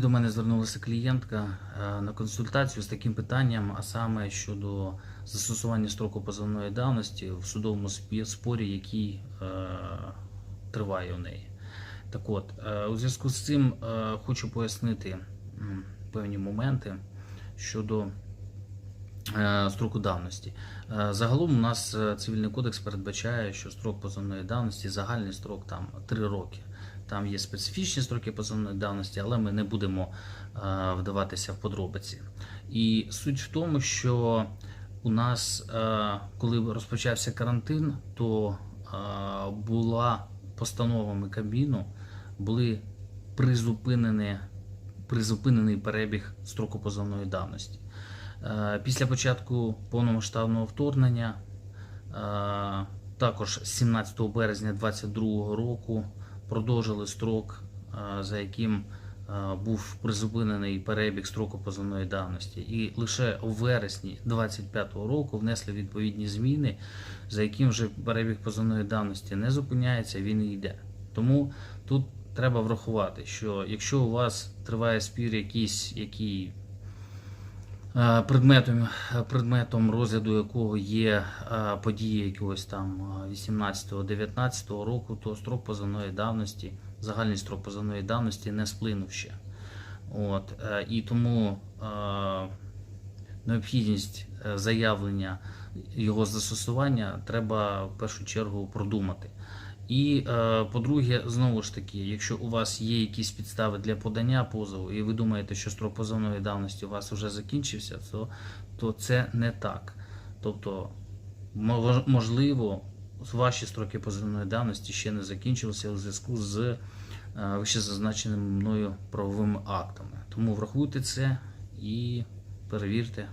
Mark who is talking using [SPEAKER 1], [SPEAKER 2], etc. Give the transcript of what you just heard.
[SPEAKER 1] До мене звернулася клієнтка е, на консультацію з таким питанням, а саме щодо застосування строку позовної давності в судовому спорі, який е, триває у неї. Так от, е, у зв'язку з цим е, хочу пояснити певні моменти щодо е, строку давності. Е, Загалом у нас е, цивільний кодекс передбачає, що строк позовної давності, загальний строк там 3 роки. Там є специфічні строки позовної давності, але ми не будемо е, вдаватися в подробиці. І суть в тому, що у нас, е, коли розпочався карантин, то е, була постановами Кабміну, були призупинені, призупинений перебіг строку позовної давності. Після початку повномасштабного вторгнення, також 17 березня 2022 року, продовжили строк, е, за яким е, був призупинений перебіг строку позовної давності. І лише у вересні 2025 року внесли відповідні зміни, за яким вже перебіг позовної давності не зупиняється, він йде. Тому тут треба врахувати, що якщо у вас триває спір якийсь, який предметом, предметом розгляду якого є е, події якогось там 18-19 року, то строк позовної давності, загальний строк позовної давності не сплинув ще. От, е, і тому е, необхідність е, заявлення його застосування треба в першу чергу продумати. І е, по-друге, знову ж таки, якщо у вас є якісь підстави для подання позову, і ви думаєте, що строк позовної давності у вас вже закінчився, то, то це не так. Тобто, можливо, ваші строки позовної давності ще не закінчилися у зв'язку з е, вище зазначеними мною правовими актами. Тому врахуйте це і перевірте